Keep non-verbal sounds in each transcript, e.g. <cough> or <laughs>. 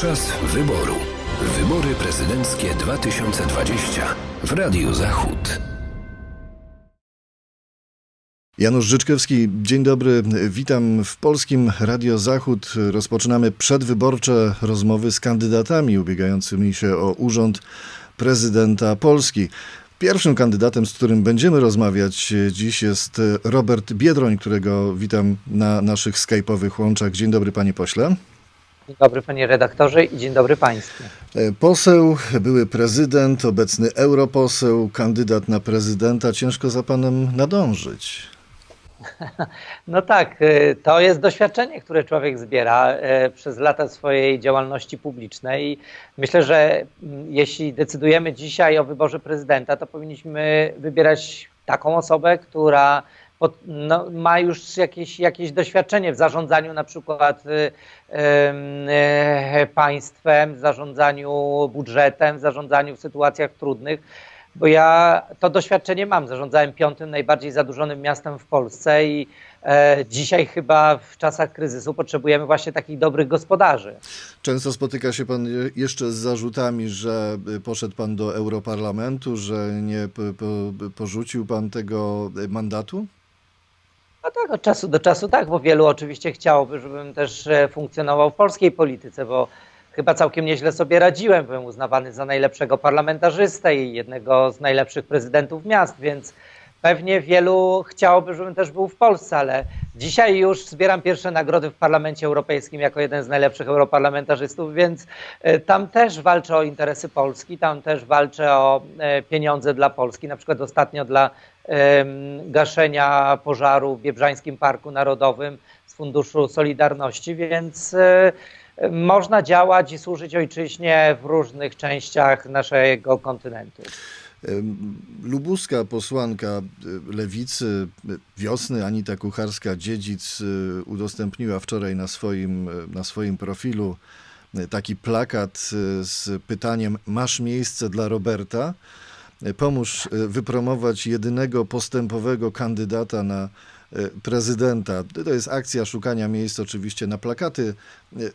Czas wyboru. Wybory prezydenckie 2020 w Radiu Zachód. Janusz Życzkowski, dzień dobry. Witam w Polskim Radio Zachód. Rozpoczynamy przedwyborcze rozmowy z kandydatami ubiegającymi się o urząd prezydenta Polski. Pierwszym kandydatem, z którym będziemy rozmawiać dziś jest Robert Biedroń, którego witam na naszych skype'owych łączach. Dzień dobry panie pośle. Dzień dobry panie redaktorze i dzień dobry państwu. Poseł, były prezydent, obecny europoseł, kandydat na prezydenta. Ciężko za panem nadążyć. <laughs> No tak, y, to jest doświadczenie, które człowiek zbiera y, przez lata swojej działalności publicznej. Myślę, że mm, jeśli decydujemy dzisiaj o wyborze prezydenta, to powinniśmy wybierać taką osobę, która pod, no, ma już jakieś, jakieś doświadczenie w zarządzaniu na przykład y, y, państwem, w zarządzaniu budżetem, w zarządzaniu w sytuacjach trudnych bo ja to doświadczenie mam. Zarządzałem piątym najbardziej zadłużonym miastem w Polsce i e, dzisiaj chyba w czasach kryzysu potrzebujemy właśnie takich dobrych gospodarzy. Często spotyka się pan jeszcze z zarzutami, że poszedł pan do Europarlamentu, że nie po, po, porzucił pan tego mandatu? No tak, od czasu do czasu tak, bo wielu oczywiście chciałoby, żebym też e, funkcjonował w polskiej polityce, bo chyba całkiem nieźle sobie radziłem. Byłem uznawany za najlepszego parlamentarzystę i jednego z najlepszych prezydentów miast, więc pewnie wielu chciałoby, żebym też był w Polsce, ale dzisiaj już zbieram pierwsze nagrody w Parlamencie Europejskim jako jeden z najlepszych europarlamentarzystów, więc e, tam też walczę o interesy Polski, tam też walczę o e, pieniądze dla Polski, na przykład ostatnio dla gaszenia pożaru w Biebrzańskim Parku Narodowym z Funduszu Solidarności, więc e, można działać i służyć ojczyźnie w różnych częściach naszego kontynentu. Lubuska posłanka e, lewicy wiosny Anita Kucharska-Dziedzic e, udostępniła wczoraj na swoim, e, na swoim profilu taki plakat z pytaniem Masz miejsce dla Roberta? Pomóż wypromować jedynego postępowego kandydata na prezydenta. To jest akcja szukania miejsc oczywiście na plakaty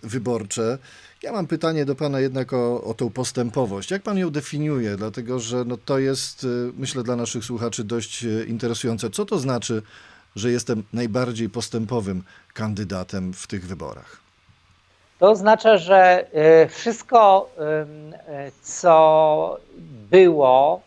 wyborcze. Ja mam pytanie do pana jednak o, o tą postępowość. Jak pan ją definiuje? Dlatego, że no to jest, myślę, dla naszych słuchaczy dość interesujące. Co to znaczy, że jestem najbardziej postępowym kandydatem w tych wyborach? To oznacza, że wszystko, co było,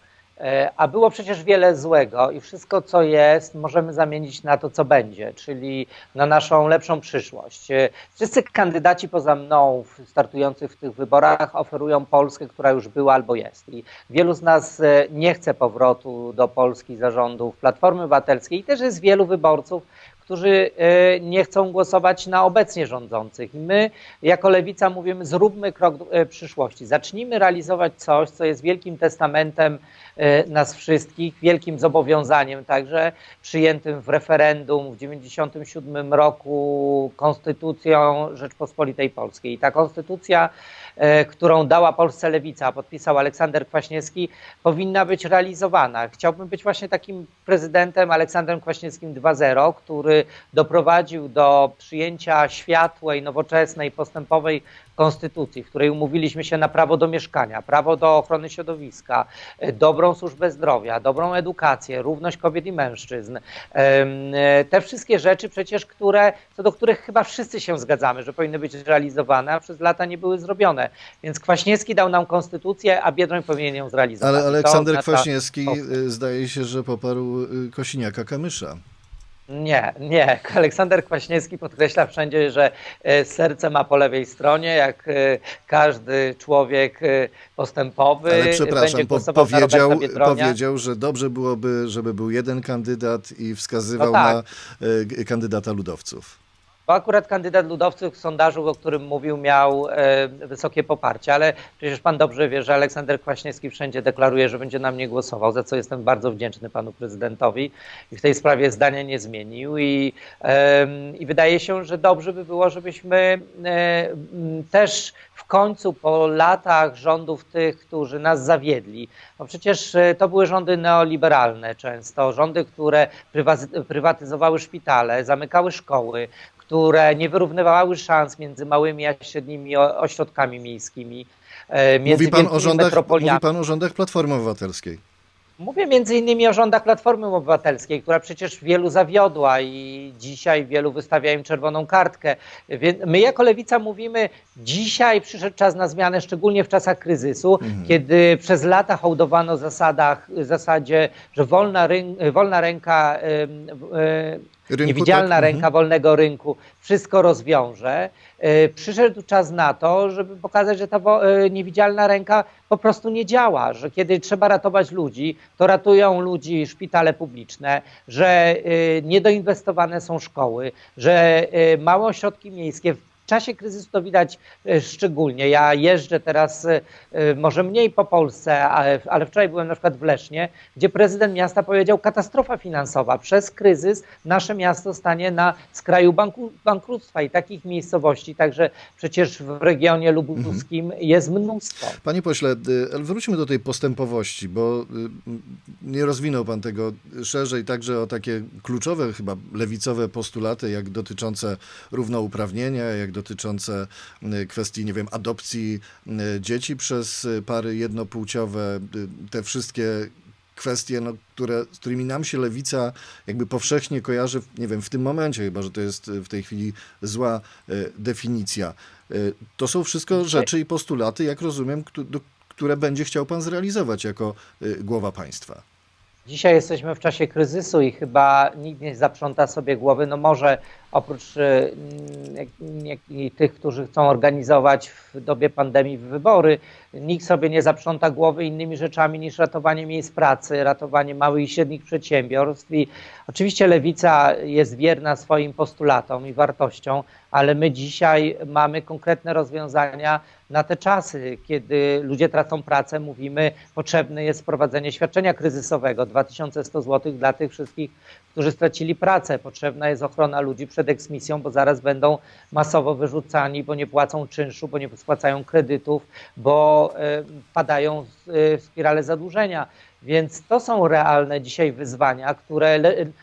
a było przecież wiele złego i wszystko, co jest, możemy zamienić na to, co będzie, czyli na naszą lepszą przyszłość. Wszyscy kandydaci poza mną, startujących w tych wyborach, oferują Polskę, która już była albo jest. I wielu z nas nie chce powrotu do Polski zarządów Platformy Obywatelskiej i też jest wielu wyborców, którzy nie chcą głosować na obecnie rządzących. I my, jako lewica, mówimy: zróbmy krok do przyszłości. Zacznijmy realizować coś, co jest wielkim testamentem nas wszystkich, wielkim zobowiązaniem także przyjętym w referendum w 1997 roku Konstytucją Rzeczpospolitej Polskiej. I ta konstytucja, którą dała Polsce lewica, podpisał Aleksander Kwaśniewski, powinna być realizowana. Chciałbym być właśnie takim prezydentem Aleksandrem Kwaśniewskim 2.0, który doprowadził do przyjęcia światłej, nowoczesnej, postępowej konstytucji, w której umówiliśmy się na prawo do mieszkania, prawo do ochrony środowiska, dobrą służbę zdrowia, dobrą edukację, równość kobiet i mężczyzn. Te wszystkie rzeczy przecież, które, co do których chyba wszyscy się zgadzamy, że powinny być realizowane, a przez lata nie były zrobione. Więc Kwaśniewski dał nam konstytucję, a Biedroń powinien ją zrealizować. Ale Aleksander Kwaśniewski zdaje się, że poparł Kosiniaka-Kamysza. Nie, nie. Aleksander Kwaśniewski podkreśla wszędzie, że serce ma po lewej stronie, jak każdy człowiek postępowy. Ale przepraszam, po, powiedział, powiedział, że dobrze byłoby, żeby był jeden kandydat i wskazywał no tak. na kandydata ludowców. Bo akurat kandydat ludowców w sondażu, o którym mówił, miał e, wysokie poparcie, ale przecież pan dobrze wie, że Aleksander Kwaśniewski wszędzie deklaruje, że będzie na mnie głosował, za co jestem bardzo wdzięczny panu prezydentowi i w tej sprawie zdania nie zmienił. I, e, i wydaje się, że dobrze by było, żebyśmy e, też w końcu po latach rządów tych, którzy nas zawiedli, no przecież e, to były rządy neoliberalne często, rządy, które prywaty- prywatyzowały szpitale, zamykały szkoły, które nie wyrównywały szans między małymi a średnimi ośrodkami miejskimi. e, między Mówi pan, o rządach, mówi pan o rządach Platformy Obywatelskiej. Mówię między innymi o rządach Platformy Obywatelskiej, która przecież wielu zawiodła i dzisiaj wielu wystawia im czerwoną kartkę. Więc my jako Lewica mówimy, dzisiaj przyszedł czas na zmianę, szczególnie w czasach kryzysu, kiedy przez lata hołdowano zasadach, zasadzie, że wolna, ryn, wolna ręka, ym, y, Rynku, niewidzialna tak? ręka wolnego rynku wszystko rozwiąże. Y, Przyszedł czas na to, żeby pokazać, że ta y, niewidzialna ręka po prostu nie działa, że kiedy trzeba ratować ludzi, to ratują ludzi szpitale publiczne, że y, niedoinwestowane są szkoły, że małe ośrodki miejskie w czasie kryzysu to widać y, szczególnie. Ja jeżdżę teraz y, y, może mniej po Polsce, ale, ale wczoraj byłem na przykład w Lesznie, gdzie prezydent miasta powiedział katastrofa finansowa. Przez kryzys nasze miasto stanie na skraju banku, bankructwa i takich miejscowości, także przecież w regionie lubuskim jest mnóstwo. Panie pośle, wróćmy do tej postępowości, bo nie rozwinął pan tego szerzej, także o takie kluczowe, chyba lewicowe postulaty, jak dotyczące równouprawnienia, jak dotyczące y, kwestii, nie wiem, adopcji y, dzieci przez y, pary jednopłciowe, te wszystkie kwestie, no, które, z którymi nam się lewica jakby powszechnie kojarzy, w- nie wiem, w tym momencie, chyba że to jest w tej chwili zła definicja. To są wszystko rzeczy i postulaty, jak rozumiem, które będzie chciał pan zrealizować jako głowa państwa. Dzisiaj jesteśmy w czasie kryzysu i chyba nikt nie zaprząta sobie głowy. No może oprócz i tych, którzy chcą organizować w dobie pandemii wybory, nikt sobie nie zaprząta głowy innymi rzeczami niż ratowanie miejsc pracy, ratowanie małych i średnich przedsiębiorstw. I oczywiście lewica jest wierna swoim postulatom i wartościom, ale my dzisiaj mamy konkretne rozwiązania na te czasy, kiedy ludzie tracą pracę, mówimy, potrzebne jest wprowadzenie świadczenia kryzysowego 2100 zł dla tych wszystkich, którzy stracili pracę. Potrzebna jest ochrona ludzi przed eksmisją, bo zaraz będą masowo wyrzucani, bo nie płacą czynszu, bo nie spłacają kredytów, bo e, padają e, w spirale zadłużenia. Więc to są realne dzisiaj wyzwania, które,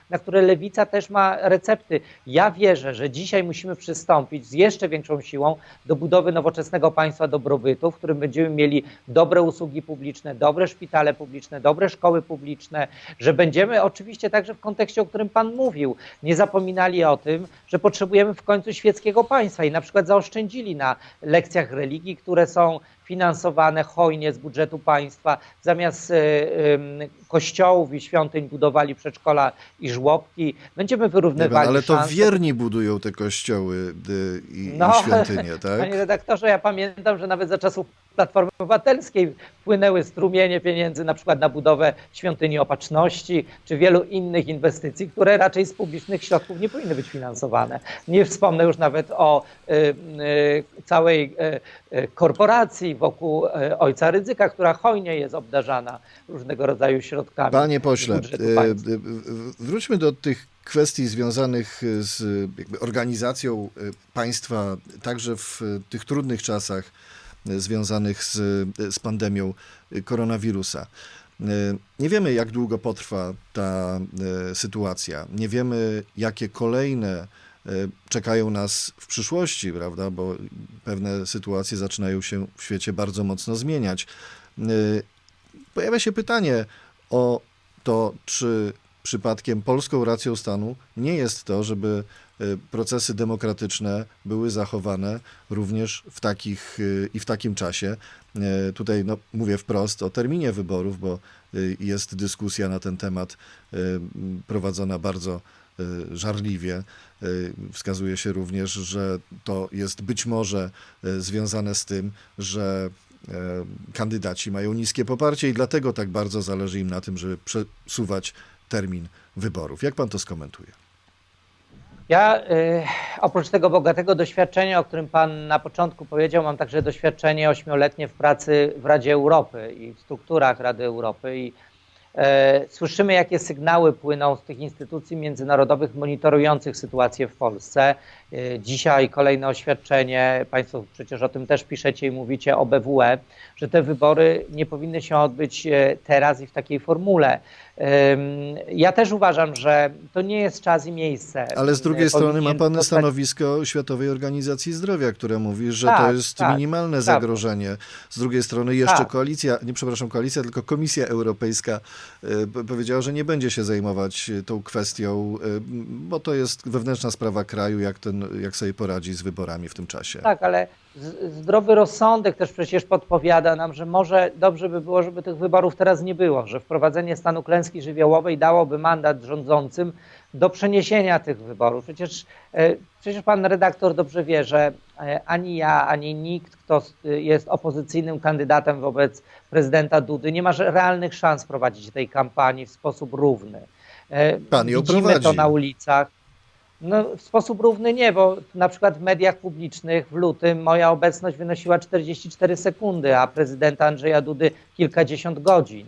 na które lewica też ma recepty. Ja wierzę, że dzisiaj musimy przystąpić z jeszcze większą siłą do budowy nowoczesnego państwa dobrobytu, w którym będziemy mieli dobre usługi publiczne, dobre szpitale publiczne, dobre szkoły publiczne, że będziemy oczywiście także w kontekście, o którym Pan mówił, nie zapominali o tym, że potrzebujemy w końcu świeckiego państwa i na przykład zaoszczędzili na lekcjach religii, które są finansowane hojnie z budżetu państwa. Zamiast y, y, kościołów i świątyń budowali przedszkola i żłobki. Będziemy wyrównywali ale to wierni budują te kościoły y, i, No, i świątynie, <laughs> tak? Panie redaktorze, ja pamiętam, że nawet za czasów Platformy Obywatelskiej wpłynęły strumienie pieniędzy na przykład na budowę świątyni opatrzności czy wielu innych inwestycji, które raczej z publicznych środków nie powinny być finansowane. Nie wspomnę już nawet o y, y, całej y, y, korporacji wokół y, ojca Rydzyka, która hojnie jest obdarzana różnego rodzaju środkami. Panie pośle, y, wróćmy do tych kwestii związanych z organizacją państwa, także w tych trudnych czasach związanych z, z pandemią koronawirusa. Y, Nie wiemy, jak długo potrwa ta y, sytuacja. Nie wiemy, jakie kolejne y, czekają nas w przyszłości, prawda? Bo pewne sytuacje zaczynają się w świecie bardzo mocno zmieniać. Pojawia się pytanie o to, czy przypadkiem polską racją stanu nie jest to, żeby procesy demokratyczne były zachowane również w takich y, i w takim czasie. Y, Tutaj no, mówię wprost o terminie wyborów, bo y, jest dyskusja na ten temat y, prowadzona bardzo y, żarliwie. Y, Wskazuje się również, że to jest być może y, związane z tym, że kandydaci mają niskie poparcie i dlatego tak bardzo zależy im na tym, żeby przesuwać termin wyborów. Jak pan to skomentuje? Ja y, oprócz tego bogatego doświadczenia, o którym Pan na początku powiedział, mam także doświadczenie ośmioletnie w pracy w Radzie Europy i w strukturach Rady Europy. I e, słyszymy, jakie sygnały płyną z tych instytucji międzynarodowych monitorujących sytuację w Polsce. Y, Dzisiaj kolejne oświadczenie, Państwo przecież o tym też piszecie i mówicie o BWE, że te wybory nie powinny się odbyć e, teraz i w takiej formule. Ja też uważam, że to nie jest czas i miejsce. Ale z drugiej strony ma pan stanowisko Światowej Organizacji Zdrowia, które mówi, że to Tak, jest tak, minimalne prawda. zagrożenie. Z drugiej strony jeszcze Tak. koalicja, nie przepraszam, koalicja, tylko Komisja Europejska p- powiedziała, że nie będzie się zajmować y, tą kwestią, y, bo to jest wewnętrzna sprawa kraju, jak, ten, jak sobie poradzi z wyborami w tym czasie. Tak, ale zdrowy rozsądek też przecież podpowiada nam, że może dobrze by było, żeby tych wyborów teraz nie było, że wprowadzenie stanu klęski żywiołowej dałoby mandat rządzącym do przeniesienia tych wyborów. Przecież, e, przecież pan redaktor dobrze wie, że e, ani ja, ani nikt, kto jest opozycyjnym kandydatem wobec prezydenta Dudy, nie ma realnych szans prowadzić tej kampanii w sposób równy. E, Pan ją Widzimy prowadzi. to na ulicach. No, w sposób równy nie, bo na przykład w mediach publicznych w lutym moja obecność wynosiła 44 sekundy, a prezydenta Andrzeja Dudy kilkadziesiąt godzin.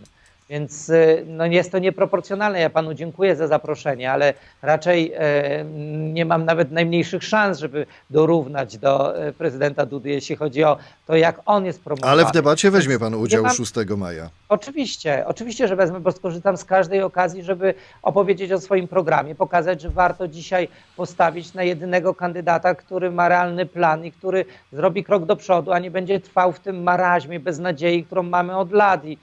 Więc y, no, jest to nieproporcjonalne. Ja panu dziękuję za zaproszenie, ale raczej e, nie mam nawet najmniejszych szans, żeby dorównać do e, prezydenta Dudy, jeśli chodzi o to, jak on jest promowany. Ale w debacie weźmie pan udział mam- 6 maja. Oczywiście, oczywiście, że wezmę, bo skorzystam z każdej okazji, żeby opowiedzieć o swoim programie, pokazać, że warto dzisiaj postawić na jedynego kandydata, który ma realny plan i który zrobi krok do przodu, a nie będzie trwał w tym maraźmie, beznadziei, którą mamy od lat. I,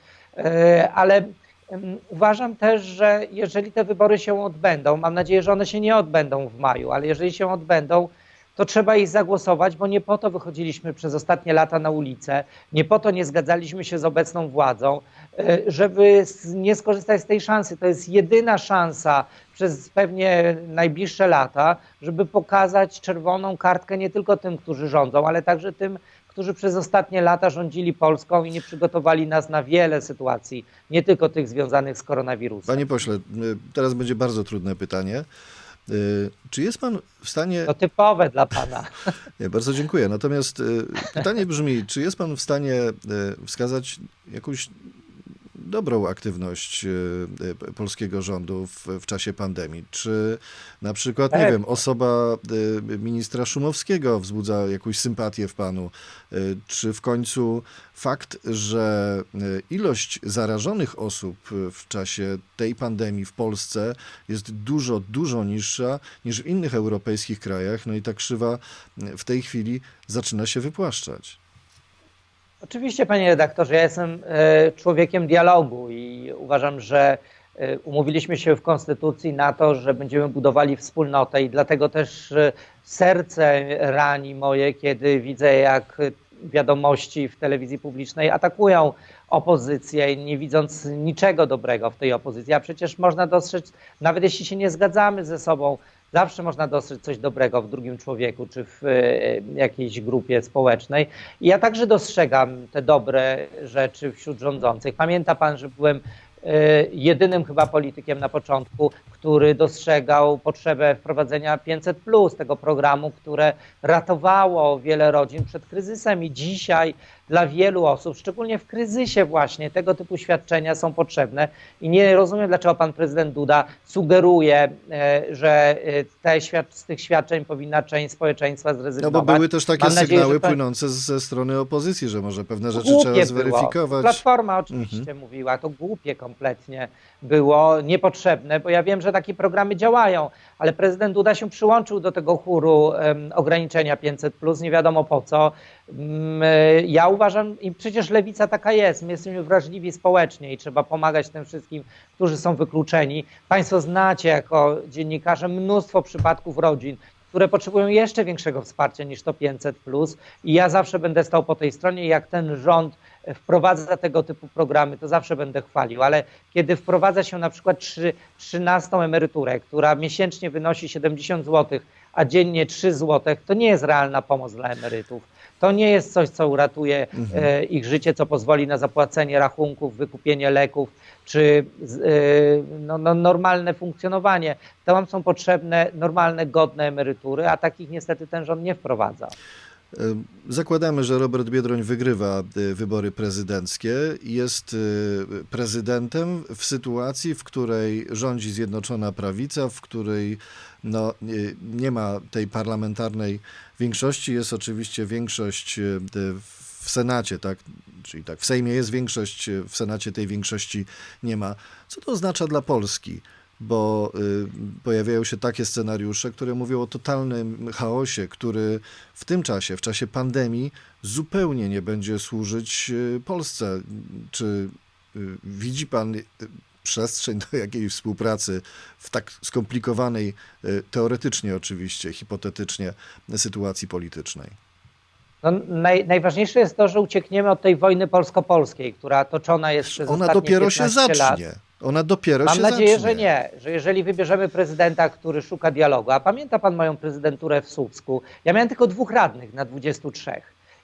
ale em, uważam też, że jeżeli te wybory się odbędą, mam nadzieję, że one się nie odbędą w maju, ale jeżeli się odbędą, to trzeba iść zagłosować, bo nie po to wychodziliśmy przez ostatnie lata na ulicę, nie po to nie zgadzaliśmy się z obecną władzą, e, żeby nie skorzystać z tej szansy. To jest jedyna szansa przez pewnie najbliższe lata, żeby pokazać czerwoną kartkę nie tylko tym, którzy rządzą, ale także tym, którzy przez ostatnie lata rządzili Polską i nie przygotowali nas na wiele sytuacji, nie tylko tych związanych z koronawirusem. Panie pośle, y, teraz będzie bardzo trudne pytanie. Y, Czy jest pan w stanie To typowe dla pana. <laughs> Nie, bardzo dziękuję. Natomiast y, pytanie brzmi, czy jest pan w stanie wskazać jakąś dobrą aktywność y, y, polskiego rządu w, w czasie pandemii? Czy na przykład, nie Pewnie. wiem, osoba ministra Szumowskiego wzbudza jakąś sympatię w panu? Czy w końcu fakt, że ilość zarażonych osób w czasie tej pandemii w Polsce jest dużo, dużo niższa niż w innych europejskich krajach, no i ta krzywa w tej chwili zaczyna się wypłaszczać? Oczywiście, panie redaktorze, ja jestem e, człowiekiem dialogu i uważam, że e, umówiliśmy się w Konstytucji na to, że będziemy budowali wspólnotę i dlatego też e, serce rani moje, kiedy widzę, jak wiadomości w telewizji publicznej atakują opozycję, nie widząc niczego dobrego w tej opozycji. A przecież można dostrzec, nawet jeśli się nie zgadzamy ze sobą, zawsze można dostrzec coś dobrego w drugim człowieku czy w e, jakiejś grupie społecznej. I ja także dostrzegam te dobre rzeczy wśród rządzących. Pamięta pan, że byłem e, jedynym chyba politykiem na początku, który dostrzegał potrzebę wprowadzenia 500, tego programu, które ratowało wiele rodzin przed kryzysem. I dzisiaj dla wielu osób, szczególnie w kryzysie, właśnie tego typu świadczenia są potrzebne. I nie rozumiem, dlaczego pan prezydent Duda sugeruje, e, że e, te świad- z tych świadczeń powinna część społeczeństwa No zrezygnować. bo były też takie Mam sygnały to- płynące ze strony opozycji, że może pewne rzeczy Głupie trzeba było. zweryfikować. Platforma oczywiście mówiła, to głupie kompletnie było, niepotrzebne, bo ja wiem, że takie programy działają, ale prezydent Duda się przyłączył do tego chóru em, ograniczenia 500+, nie wiadomo po co. E, Ja uważam, i przecież lewica taka jest, my jesteśmy wrażliwi społecznie i trzeba pomagać tym wszystkim, którzy są wykluczeni. Państwo znacie jako dziennikarze mnóstwo przypadków rodzin, które potrzebują jeszcze większego wsparcia niż to 500. I ja zawsze będę stał po tej stronie. Jak ten rząd wprowadza tego typu programy, to zawsze będę chwalił. Ale kiedy wprowadza się na przykład trzy- 13 emeryturę, która miesięcznie wynosi 70 zł, a dziennie 3 zł, to nie jest realna pomoc dla emerytów. To nie jest coś, co uratuje e, ich życie, co pozwoli na zapłacenie rachunków, wykupienie leków czy e, no, no, normalne funkcjonowanie. Tam są potrzebne normalne, godne emerytury, a takich niestety ten rząd nie wprowadza. Zakładamy, że Robert Biedroń wygrywa y, wybory prezydenckie jest y, prezydentem w sytuacji, w której rządzi Zjednoczona Prawica, w której no, nie ma tej parlamentarnej większości. Jest oczywiście większość w Senacie, tak? Czyli tak, w Sejmie jest większość, w Senacie tej większości nie ma. Co to oznacza dla Polski? Bo y, pojawiają się takie scenariusze, które mówią o totalnym chaosie, który w tym czasie, w czasie pandemii, zupełnie nie będzie służyć y, Polsce. Czy y, widzi pan przestrzeń do jakiejś współpracy w tak skomplikowanej, teoretycznie oczywiście, hipotetycznie, sytuacji politycznej? No, naj, najważniejsze jest to, że uciekniemy od tej wojny polsko-polskiej, która toczona jest przez Ona dopiero się 15 zacznie. Lat. Ona dopiero Mam się nadzieję, zacznie. że nie, że jeżeli wybierzemy prezydenta, który szuka dialogu, a pamięta pan moją prezydenturę w Słupsku, ja miałem tylko dwóch radnych na 23.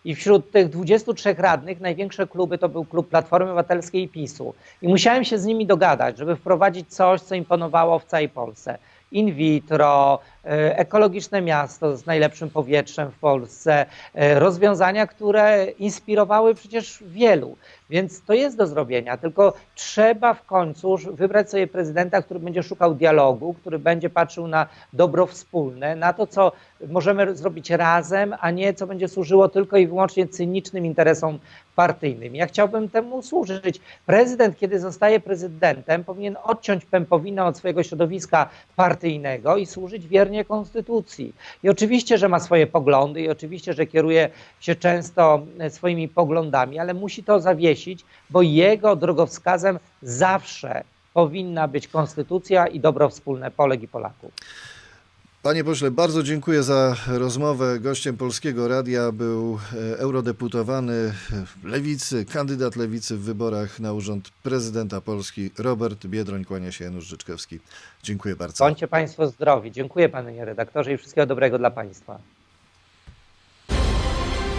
I wśród tych 23 radnych największe kluby to był klub Platformy Obywatelskiej i PiSu. I musiałem się z nimi dogadać, żeby wprowadzić coś, co imponowało w całej Polsce. In vitro, e, ekologiczne miasto z najlepszym powietrzem w Polsce, e, rozwiązania, które inspirowały przecież wielu. Więc to jest do zrobienia, tylko trzeba w końcu wybrać sobie prezydenta, który będzie szukał dialogu, który będzie patrzył na dobro wspólne, na to, co możemy zrobić razem, a nie co będzie służyło tylko i wyłącznie cynicznym interesom partyjnym. Ja chciałbym temu służyć. Prezydent, kiedy zostaje prezydentem, powinien odciąć pępowinę od swojego środowiska partyjnego i służyć wiernie konstytucji. I oczywiście, że ma swoje poglądy i oczywiście, że kieruje się często swoimi poglądami, ale musi to zawiesić, bo jego drogowskazem zawsze powinna być konstytucja i dobro wspólne Polek i Polaków. Panie pośle, bardzo dziękuję za rozmowę. Gościem Polskiego Radia był e, eurodeputowany Lewicy, kandydat Lewicy w wyborach na urząd prezydenta Polski Robert Biedroń. Kłania się Janusz Życzkowski. Dziękuję bardzo. Bądźcie Państwo zdrowi. Dziękuję Panie redaktorze i wszystkiego dobrego dla Państwa.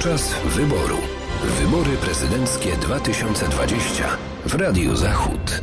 Czas wyboru. Wybory prezydenckie 2020 w Radiu Zachód.